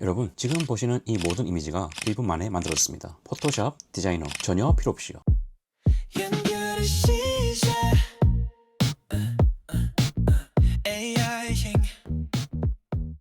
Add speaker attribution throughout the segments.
Speaker 1: 여러분 지금 보시는 이 모든 이미지가 1분 만에 만들어졌습니다. 포토샵, 디자이너 전혀 필요 없이요.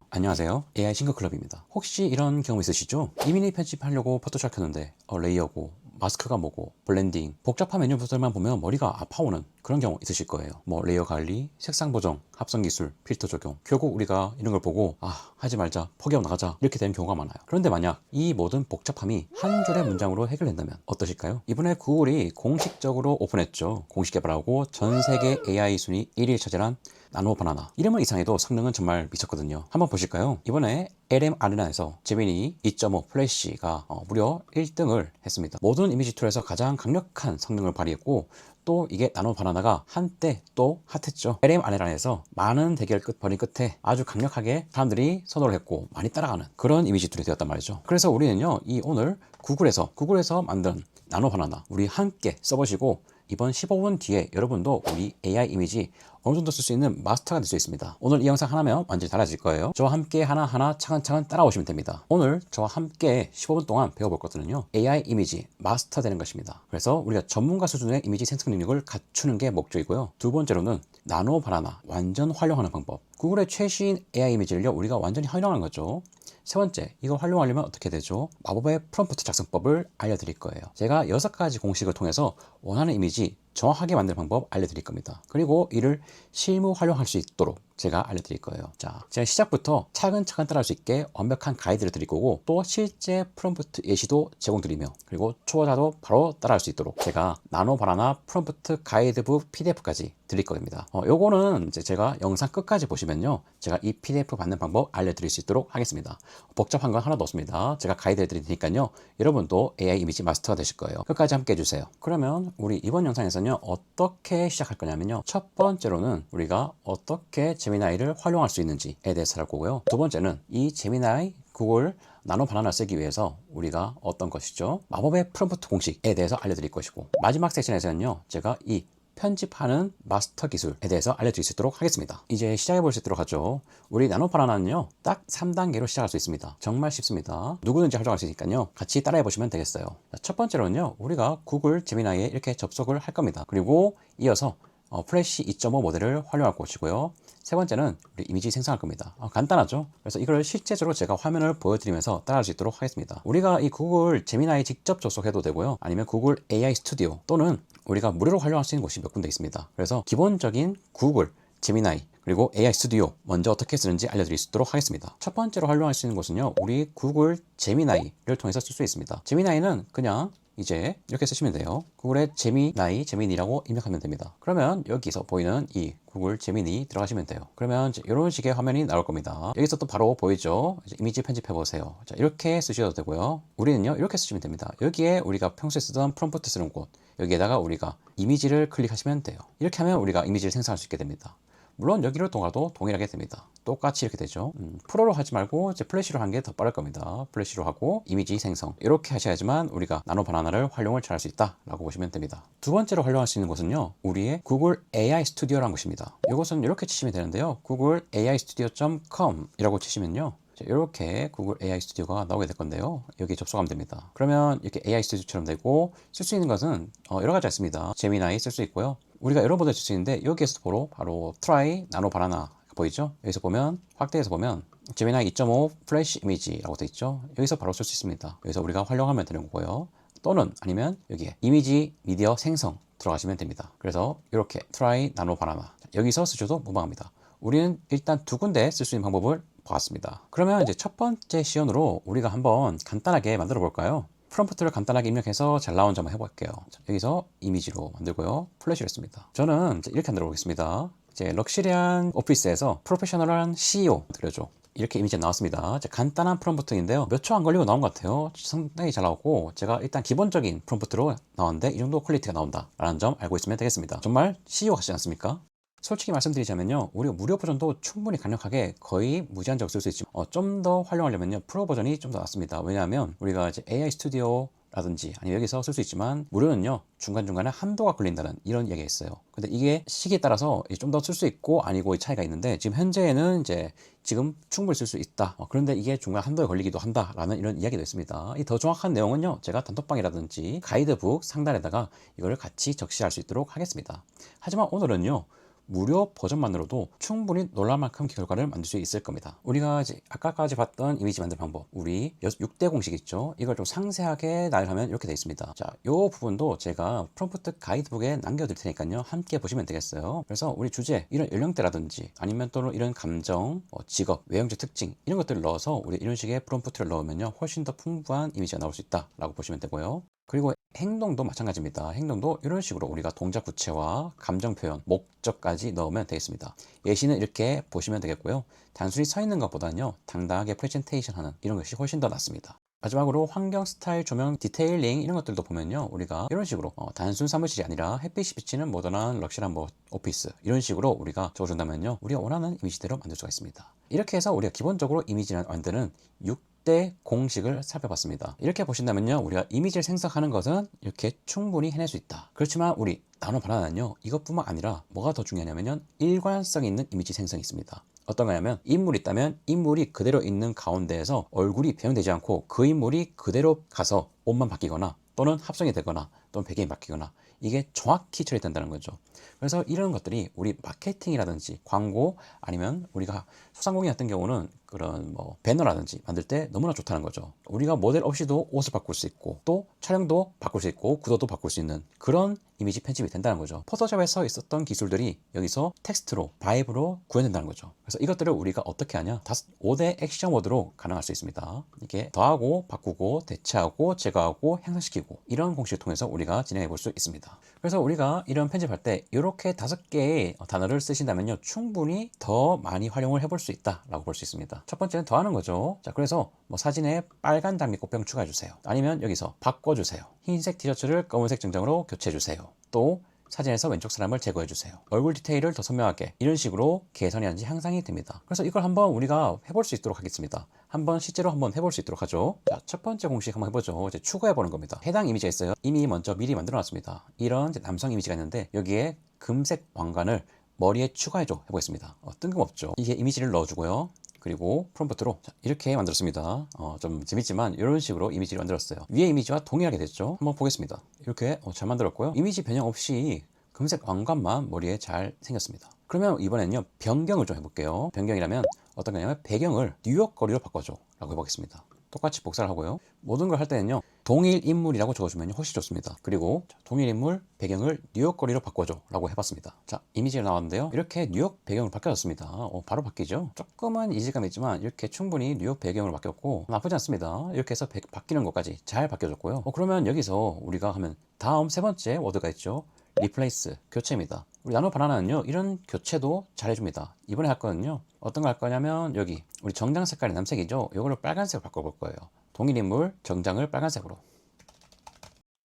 Speaker 1: 안녕하세요. AI 싱글클럽입니다. 혹시 이런 경험 있으시죠? 이미니 편집하려고 포토샵 켰는데 어, 레이어고 마스크가 뭐고 블렌딩 복잡한 메뉴들만 보면 머리가 아파오는 그런 경우 있으실 거예요. 뭐 레이어 관리, 색상 보정, 합성 기술, 필터 적용. 결국 우리가 이런 걸 보고 아 하지 말자 포기하고 나가자 이렇게 되는 경우가 많아요. 그런데 만약 이 모든 복잡함이 한 줄의 문장으로 해결된다면 어떠실까요? 이번에 구글이 공식적으로 오픈했죠. 공식 개발하고 전 세계 AI 순위 1위를 차지한 나노 바나나. 이름은 이상해도 성능은 정말 미쳤거든요. 한번 보실까요? 이번에 LM 아레나에서 제미니 2.5 플래시가 어, 무려 1등을 했습니다. 모든 이미지 툴에서 가장 강력한 성능을 발휘했고 또 이게 나노 바나나가 한때 또 핫했죠. LM 아레나에서 많은 대결 끝 벌인 끝에 아주 강력하게 사람들이 선호를 했고 많이 따라가는 그런 이미지 툴이 되었단 말이죠. 그래서 우리는요 이 오늘 구글에서 구글에서 만든 나노 바나나 우리 함께 써보시고 이번 15분 뒤에 여러분도 우리 AI 이미지 어느 정도 쓸 수 있는 마스터가 될 수 있습니다. 오늘 이 영상 하나면 완전히 달라질 거예요. 저와 함께 하나하나 차근차근 따라오시면 됩니다. 오늘 저와 함께 15분 동안 배워볼 것들은요. AI 이미지 마스터 되는 것입니다. 그래서 우리가 전문가 수준의 이미지 생성 능력을 갖추는 게 목적이고요. 두 번째로는 나노 바나나 완전 활용하는 방법. 구글의 최신 AI 이미지를요. 우리가 완전히 활용하는 거죠. 세 번째, 이걸 활용하려면 어떻게 되죠? 마법의 프롬프트 작성법을 알려드릴 거예요. 제가 여섯 가지 공식을 통해서 원하는 이미지 정확하게 만드는 방법 알려드릴 겁니다. 그리고 이를 실무 활용할 수 있도록 제가 알려드릴 거예요. 자, 제가 시작부터 차근차근 따라할 수 있게 완벽한 가이드를 드릴 거고 또 실제 프롬프트 예시도 제공드리며 그리고 초보자도 바로 따라할 수 있도록 제가 나노 바나나 프롬프트 가이드북 PDF까지 드릴 겁니다. 어, 요거는 이제 제가 영상 끝까지 보시면요. 제가 이 PDF 받는 방법 알려드릴 수 있도록 하겠습니다. 복잡한 건 하나도 없습니다. 제가 가이드 해드릴 테니까요. 여러분도 AI 이미지 마스터가 되실 거예요. 끝까지 함께 해주세요. 그러면 우리 이번 영상에서는요. 어떻게 시작할 거냐면요. 첫 번째로는 우리가 어떻게 제미나이를 활용할 수 있는지에 대해서 할 거고요. 두 번째는 이 제미나이 구글 나노 바나나 쓰기 위해서 우리가 어떤 것이죠? 마법의 프롬프트 공식에 대해서 알려드릴 것이고 마지막 섹션에서는요. 제가 이 편집하는 마스터 기술에 대해서 알려드릴 수 있도록 하겠습니다. 이제 시작해 볼 수 있도록 하죠. 우리 나노 바나나는요, 딱 3단계로 시작할 수 있습니다. 정말 쉽습니다. 누구든지 활용할 수 있으니까요, 같이 따라해 보시면 되겠어요. 자, 첫 번째로는요, 우리가 구글 제미나이에 이렇게 접속을 할 겁니다. 그리고 이어서 어, 플래시 2.5 모델을 활용할 것이고요. 세 번째는 우리 이미지 생성할 겁니다. 어, 간단하죠? 그래서 이걸 실제적으로 제가 화면을 보여드리면서 따라할 수 있도록 하겠습니다. 우리가 이 구글 제미나이 직접 접속해도 되고요. 아니면 구글 AI 스튜디오 또는 우리가 무료로 활용할 수 있는 곳이 몇 군데 있습니다. 그래서 기본적인 구글 제미나이 그리고 AI 스튜디오 먼저 어떻게 쓰는지 알려드릴 수 있도록 하겠습니다. 첫 번째로 활용할 수 있는 곳은요. 우리 구글 제미나이를 통해서 쓸 수 있습니다. 제미나이는 그냥 이제 이렇게 쓰시면 돼요. 구글의 제미나이, 제미니라고 입력하면 됩니다. 그러면 여기서 보이는 이 구글 제미니 들어가시면 돼요. 그러면 이런 식의 화면이 나올 겁니다. 여기서 또 바로 보이죠? 이미지 편집해 보세요. 자, 이렇게 쓰셔도 되고요. 우리는요, 이렇게 쓰시면 됩니다. 여기에 우리가 평소에 쓰던 프롬프트 쓰는 곳, 여기에다가 우리가 이미지를 클릭하시면 돼요. 이렇게 하면 우리가 이미지를 생성할 수 있게 됩니다. 물론 여기로 동화도 동일하게 됩니다. 똑같이 이렇게 되죠. 음, 프로로 하지 말고 이제 플래시로 하는 게더 빠를 겁니다. 플래시로 하고 이미지 생성 이렇게 하셔야지만 우리가 나노 바나나를 활용을 잘 할 수 있다라고 보시면 됩니다. 두 번째로 활용할 수 있는 곳은요. 우리의 구글 AI 스튜디오라는 곳입니다. 이것은 이렇게 치시면 되는데요. 구글 AI studio.com이라고 치시면요. 자, 이렇게 구글 AI 스튜디오가 나오게 될 건데요. 여기 접속하면 됩니다. 그러면 이렇게 AI 스튜디오처럼 되고 쓸 수 있는 것은 어, 여러 가지 있습니다. 제미나이 쓸 수 있고요. 우리가 수 있는데 여기에서 바로 바로 트라이 나노 바나나 보이죠? 여기서 보면 확대해서 보면 제미나이 2.5 플래시 이미지라고 되어 있죠. 여기서 바로 쓸 수 있습니다. 여기서 우리가 활용하면 되는 거고요. 또는 아니면 여기에 이미지 미디어 생성 들어가시면 됩니다. 그래서 이렇게 트라이 나노 바나나 여기서 쓰셔도 무방합니다. 우리는 일단 두 군데 쓸 수 있는 방법을 보았습니다. 그러면 이제 첫 번째 시연으로 우리가 한번 간단하게 만들어 볼까요? 프롬프트를 간단하게 입력해서 잘 나온 점 해볼게요. 자, 여기서 이미지로 만들고요. 플래시를 했습니다. 저는 이렇게 만들어 보겠습니다. 이제 럭셔리한 오피스에서 프로페셔널한 CEO 그려줘. 이렇게 이미지가 나왔습니다. 이제 간단한 프롬프트인데요. 몇 초 안 걸리고 나온 것 같아요. 상당히 잘 나왔고 제가 일단 기본적인 프롬프트로 나왔는데 이 정도 퀄리티가 나온다라는 점 알고 있으면 되겠습니다. 정말 CEO 같지 않습니까? 솔직히 말씀드리자면요 우리가 무료 버전도 충분히 강력하게 거의 무제한적으로 쓸수 있지만 어, 좀 더 활용하려면요 프로 버전이 좀 더 낫습니다. 왜냐하면 우리가 이제 AI 스튜디오 라든지 아니면 여기서 쓸 수 있지만 무료는요 중간중간에 한도가 걸린다는 이런 이야기가 있어요. 근데 이게 시기에 따라서 좀 더 쓸 수 있고 아니고의 차이가 있는데 지금 현재는 이제 지금 충분히 쓸 수 있다. 어, 그런데 이게 중간 한도에 걸리기도 한다라는 이런 이야기도 있습니다. 이 더 정확한 내용은요 제가 단톡방이라든지 가이드북 상단에다가 이거를 같이 적시할 수 있도록 하겠습니다. 하지만 오늘은요 무료 버전만으로도 충분히 놀랄 만큼 결과를 만들 수 있을 겁니다. 우리가 아까까지 봤던 이미지 만들 방법, 우리 6대 공식 있죠? 이걸 좀 상세하게 나열하면 이렇게 되어 있습니다. 자, 요 부분도 제가 프롬프트 가이드북에 남겨둘 테니까요. 함께 보시면 되겠어요. 그래서 우리 주제, 이런 연령대라든지 아니면 또는 이런 감정, 어, 직업, 외형적 특징 이런 것들을 넣어서 우리 이런 식의 프롬프트를 넣으면요. 훨씬 더 풍부한 이미지가 나올 수 있다라고 보시면 되고요. 그리고 행동도 마찬가지입니다. 행동도 이런 식으로 우리가 동작 구체와 감정 표현, 목적까지 넣으면 되겠습니다. 예시는 이렇게 보시면 되겠고요. 단순히 서 있는 것보다는요, 당당하게 프레젠테이션 하는 이런 것이 훨씬 더 낫습니다. 마지막으로 환경 스타일 조명 디테일링 이런 것들도 보면요 우리가 이런 식으로 어, 단순 사무실이 아니라 햇빛이 비치는 모던한 럭셔리한 뭐 오피스 이런 식으로 우리가 적어준다면요 우리가 원하는 이미지대로 만들 수가 있습니다 이렇게 해서 우리가 기본적으로 이미지를 만드는 6 대 공식을 살펴봤습니다. 이렇게 보신다면요 우리가 이미지를 생성하는 것은 이렇게 충분히 해낼 수 있다. 그렇지만 우리 나눠 바나나는요 이것뿐만 아니라 뭐가 더 중요하냐면요 일관성 있는 이미지 생성이 있습니다. 어떤 거냐면 인물이 있다면 인물이 그대로 있는 가운데에서 얼굴이 변형되지 않고 그 인물이 그대로 가서 옷만 바뀌거나 또는 합성이 되거나 또는 배경이 바뀌거나 이게 정확히 처리된다는 거죠. 그래서 이런 것들이 우리 마케팅이라든지 광고 아니면 우리가 소상공인 같은 경우는 그런 뭐 배너라든지 만들 때 너무나 좋다는 거죠. 우리가 모델 없이도 옷을 바꿀 수 있고 또 촬영도 바꿀 수 있고 구도도 바꿀 수 있는 그런 이미지 편집이 된다는 거죠. 포토샵에서 있었던 기술들이 여기서 텍스트로 바이브로 구현된다는 거죠. 그래서 이것들을 우리가 어떻게 하냐? 다섯 5대 액션 워드로 가능할 수 있습니다. 이게 더하고 바꾸고 대체하고 제거하고 향상시키고 이런 공식을 통해서 우리가 진행해 볼 수 있습니다. 그래서 우리가 이런 편집할 때 이렇게 다섯 개의 단어를 쓰신다면요 충분히 더 많이 활용을 해볼 수 있다라고 볼 수 있습니다. 첫 번째는 더하는 거죠. 자 그래서 뭐 사진에 빨간 장미꽃병 추가해 주세요. 아니면 여기서 바꿔 주세요. 흰색 티셔츠를 검은색 정장으로 교체해 주세요. 또 사진에서 왼쪽 사람을 제거해 주세요. 얼굴 디테일을 더 선명하게 이런 식으로 개선이 한지 향상이 됩니다. 그래서 이걸 한번 우리가 해볼 수 있도록 하겠습니다. 한번 실제로 한번 해볼 수 있도록 하죠. 자, 첫 번째 공식 한번 해보죠. 이제 추가해 보는 겁니다. 해당 이미지가 있어요. 이미 먼저 미리 만들어 놨습니다. 이런 남성 이미지가 있는데 여기에 금색 왕관을 머리에 추가해줘 해보겠습니다. 어, 뜬금없죠. 이게 이미지를 넣어주고요. 그리고 프롬프트로 자, 이렇게 만들었습니다. 어, 좀 재밌지만 이런 식으로 이미지를 만들었어요. 위에 이미지와 동일하게 됐죠. 한번 보겠습니다. 이렇게 어, 잘 만들었고요. 이미지 변형 없이 금색 왕관만 머리에 잘 생겼습니다. 그러면 이번에는요 변경을 좀 해볼게요. 변경이라면 어떤 거냐면 배경을 뉴욕 거리로 바꿔줘 라고 해보겠습니다. 똑같이 복사를 하고요. 모든 걸 할 때는요 동일 인물이라고 적어주면 훨씬 좋습니다. 그리고 자, 동일 인물 배경을 뉴욕 거리로 바꿔줘 라고 해봤습니다. 자 이미지가 나왔는데요. 이렇게 뉴욕 배경으로 바뀌었습니다. 어, 바로 바뀌죠. 조금은 이질감이 있지만 이렇게 충분히 뉴욕 배경으로 바뀌었고 나쁘지 않습니다. 이렇게 해서 배- 바뀌는 것까지 잘 바뀌어졌고요. 어, 그러면 여기서 우리가 하면 다음 세 번째 워드가 있죠. 리플레이스 교체입니다. 우리 나노 바나나는요 이런 교체도 잘 해줍니다. 이번에 할 거는요 어떤 거 할 거냐면 여기 우리 정장 색깔이 남색이죠. 이거를 빨간색으로 바꿔볼 거예요. 동일 인물 정장을 빨간색으로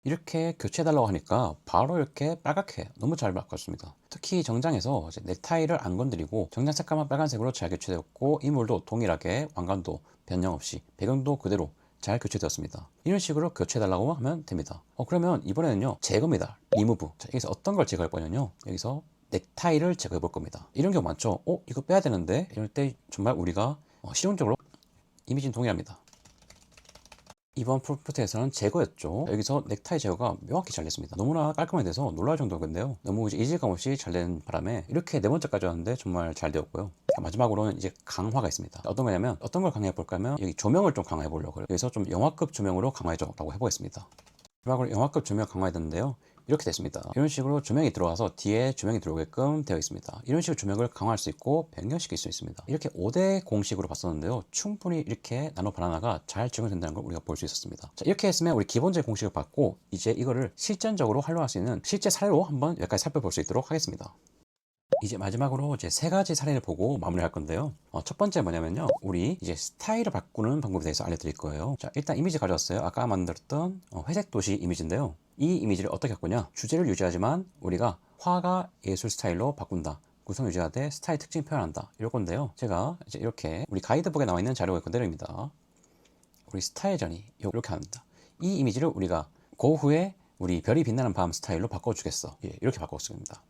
Speaker 1: 이렇게 교체해달라고 하니까 바로 이렇게 빨갛게 너무 잘 바꿨습니다. 특히 정장에서 넥타이를 안 건드리고 정장 색깔만 빨간색으로 잘 교체되었고 인물도 동일하게 왕관도 변형 없이 배경도 그대로 잘 교체되었습니다. 이런 식으로 교체해달라고 하면 됩니다. 어, 그러면 이번에는요, 제거입니다. 리무브. 자, 여기서 어떤 걸 제거할 거냐면요. 여기서 넥타이를 제거해 볼 겁니다. 이런 경우 많죠? 어, 이거 빼야 되는데? 이럴 때 정말 우리가 어, 실용적으로 이미지는 동일합니다. 이번 프로프트에서는 제거였죠. 여기서 넥타이 제거가 명확히 잘 됐습니다. 너무나 깔끔하게 돼서 놀랄 정도인데요. 너무 이질감 없이 잘 된 바람에 이렇게 네 번째까지 왔는데 정말 잘 되었고요. 자, 마지막으로는 이제 강화가 있습니다. 어떤 거냐면 어떤 걸 강화해 볼까 하면 여기 조명을 좀 강화해 보려고 해요. 여기서 좀 영화급 조명으로 강화해 줘 라고 해보겠습니다. 마지막으로 영화급 조명 강화해 뒀는데요. 이렇게 됐습니다. 이런 식으로 조명이 들어와서 뒤에 조명이 들어오게끔 되어 있습니다. 이런 식으로 조명을 강화할 수 있고 변경시킬 수 있습니다. 이렇게 5대 공식으로 봤었는데요. 충분히 이렇게 나노 바나나가 잘 적용된다는 걸 우리가 볼 수 있었습니다. 자, 이렇게 했으면 우리 기본적인 공식을 봤고 이제 이거를 실전적으로 활용할 수 있는 실제 사례로 한번 여기까지 살펴볼 수 있도록 하겠습니다. 이제 마지막으로 이제 세 가지 사례를 보고 마무리할 건데요. 어, 첫 번째 뭐냐면요. 우리 이제 스타일을 바꾸는 방법에 대해서 알려드릴 거예요. 자, 일단 이미지 가져왔어요. 아까 만들었던 어, 회색 도시 이미지인데요. 이 이미지를 어떻게 바꾸냐? 주제를 유지하지만 우리가 화가 예술 스타일로 바꾼다. 구성 유지하되 스타일 특징 표현한다. 이럴 건데요. 제가 이제 이렇게 우리 가이드북에 나와 있는 자료가 그대로입니다. 우리 스타일 전이 이렇게 합니다. 이 이미지를 우리가 그 후에 우리 별이 빛나는 밤 스타일로 바꿔주겠어. 예, 이렇게 바꿔습니다.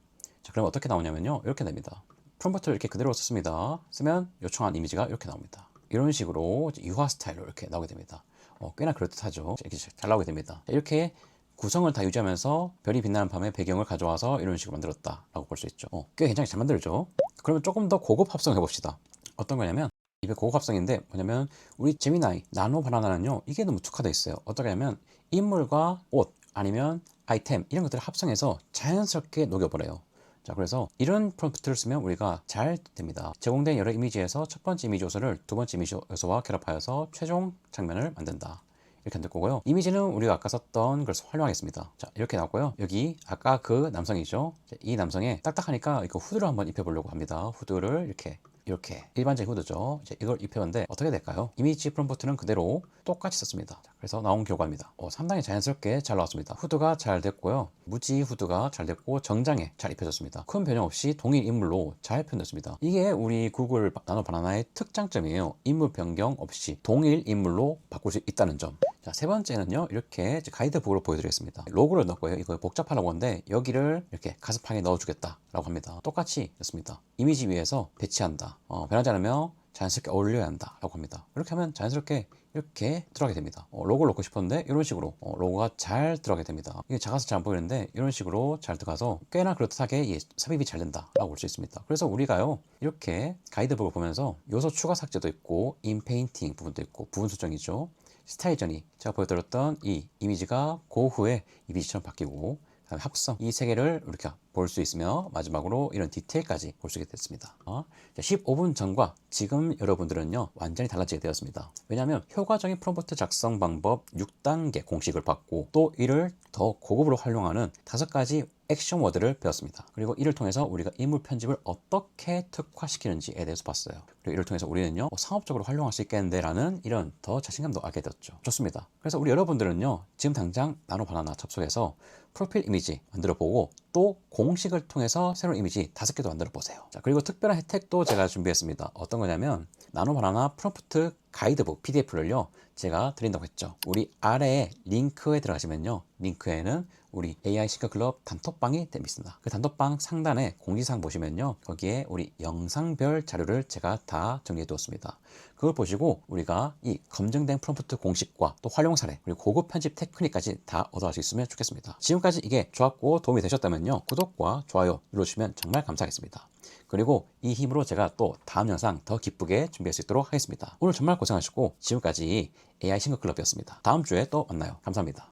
Speaker 1: 자, 그럼 어떻게 나오냐면요. 이렇게 됩니다. 프롬프트를 이렇게 그대로 썼습니다. 쓰면 요청한 이미지가 이렇게 나옵니다. 이런 식으로 유화 스타일로 이렇게 나오게 됩니다. 어, 꽤나 그럴듯하죠. 이렇게 잘 나오게 됩니다. 자, 이렇게 구성을 다 유지하면서 별이 빛나는 밤의 배경을 가져와서 이런 식으로 만들었다라고 볼 수 있죠. 어, 꽤 괜찮게 잘 만들죠. 그러면 조금 더 고급 합성 해봅시다. 어떤 거냐면 이게 고급 합성인데 뭐냐면 우리 제미나이 나노 바나나는요 이게 너무 특화되어 있어요. 어떻게 하냐면 인물과 옷 아니면 아이템 이런 것들을 합성해서 자연스럽게 녹여버려요. 자, 그래서 이런 프롬프트를 쓰면 우리가 잘 됩니다. 제공된 여러 이미지에서 첫 번째 이미지 요소를 두 번째 이미지 요소와 결합하여서 최종 장면을 만든다. 이렇게 만들 거고요. 이미지는 우리가 아까 썼던 것을 활용하겠습니다. 자, 이렇게 나왔고요. 여기 아까 그 남성이죠. 자, 이 남성의 딱딱하니까 이거 후드를 한번 입혀보려고 합니다. 후드를 이렇게 이렇게 일반적인 후드죠. 이제 이걸 입혔는데 어떻게 될까요? 이미지 프롬프트는 그대로 똑같이 썼습니다. 자, 그래서 나온 결과입니다. 어, 상당히 자연스럽게 잘 나왔습니다. 후드가 잘 됐고요. 무지 후드가 잘 됐고 정장에 잘 입혀졌습니다. 큰 변형 없이 동일 인물로 잘 표현됐습니다. 이게 우리 구글 나노 바나나의 특장점이에요. 인물 변경 없이 동일 인물로 바꿀 수 있다는 점. 자, 세 번째는요. 이렇게 가이드북으로 보여드리겠습니다. 로고를 넣었고요. 이거 복잡하라고 하는데 여기를 이렇게 가스판에 넣어주겠다라고 합니다. 똑같이 넣습니다. 이미지 위에서 배치한다. 어, 변하지 않으며 자연스럽게 어울려야 한다라고 합니다. 이렇게 하면 자연스럽게 이렇게 들어가게 됩니다. 어, 로고를 넣고 싶었는데 이런 식으로 어, 로고가 잘 들어가게 됩니다. 이게 작아서 잘 안 보이는데 이런 식으로 잘 들어가서 꽤나 그럴듯하게 예, 삽입이 잘 된다라고 볼 수 있습니다. 그래서 우리가요 이렇게 가이드북을 보면서 요소 추가 삭제도 있고 인페인팅 부분도 있고 부분 수정이죠. 스타일전이 제가 보여드렸던 이 이미지가 그 후에 이미지처럼 바뀌고 그다음에 합성 이 세 개를 우리가 볼 수 있으며 마지막으로 이런 디테일까지 볼 수 있게 됐습니다. 어? 15분 전과 지금 여러분들은요 완전히 달라지게 되었습니다. 왜냐하면 효과적인 프롬프트 작성 방법 6단계 공식을 받고 또 이를 더 고급으로 활용하는 다섯 가지 액션 워드를 배웠습니다. 그리고 이를 통해서 우리가 인물 편집을 어떻게 특화시키는지에 대해서 봤어요. 그리고 이를 통해서 우리는요 어, 상업적으로 활용할 수 있겠는데라는 이런 더 자신감도 알게 되었죠. 좋습니다. 그래서 우리 여러분들은요 지금 당장 나노 바나나 접속해서 프로필 이미지 만들어 보고 또 공식을 통해서 새로운 이미지 다섯 개도 만들어 보세요. 자, 그리고 특별한 혜택도 제가 준비했습니다. 어떤 거냐면 나노 바나나 프롬프트 가이드북 PDF를요. 제가 드린다고 했죠. 우리 아래에 링크에 들어가시면요. 링크에는 우리 AI 싱크 클럽 단톡방이 됩니다. 그 단톡방 상단에 공지사항 보시면요. 거기에 우리 영상별 자료를 제가 다 정리해 두었습니다. 그걸 보시고 우리가 이 검증된 프롬프트 공식과 또 활용 사례 그리고 고급 편집 테크닉까지 다 얻어갈 수 있으면 좋겠습니다. 지금 까지 이게 좋았고 도움이 되셨다면요. 구독과 좋아요 눌러주시면 정말 감사하겠습니다. 그리고 이 힘으로 제가 또 다음 영상 더 기쁘게 준비할 수 있도록 하겠습니다. 오늘 정말 고생하셨고 지금까지 AI 싱글 클럽이었습니다. 다음 주에 또 만나요. 감사합니다.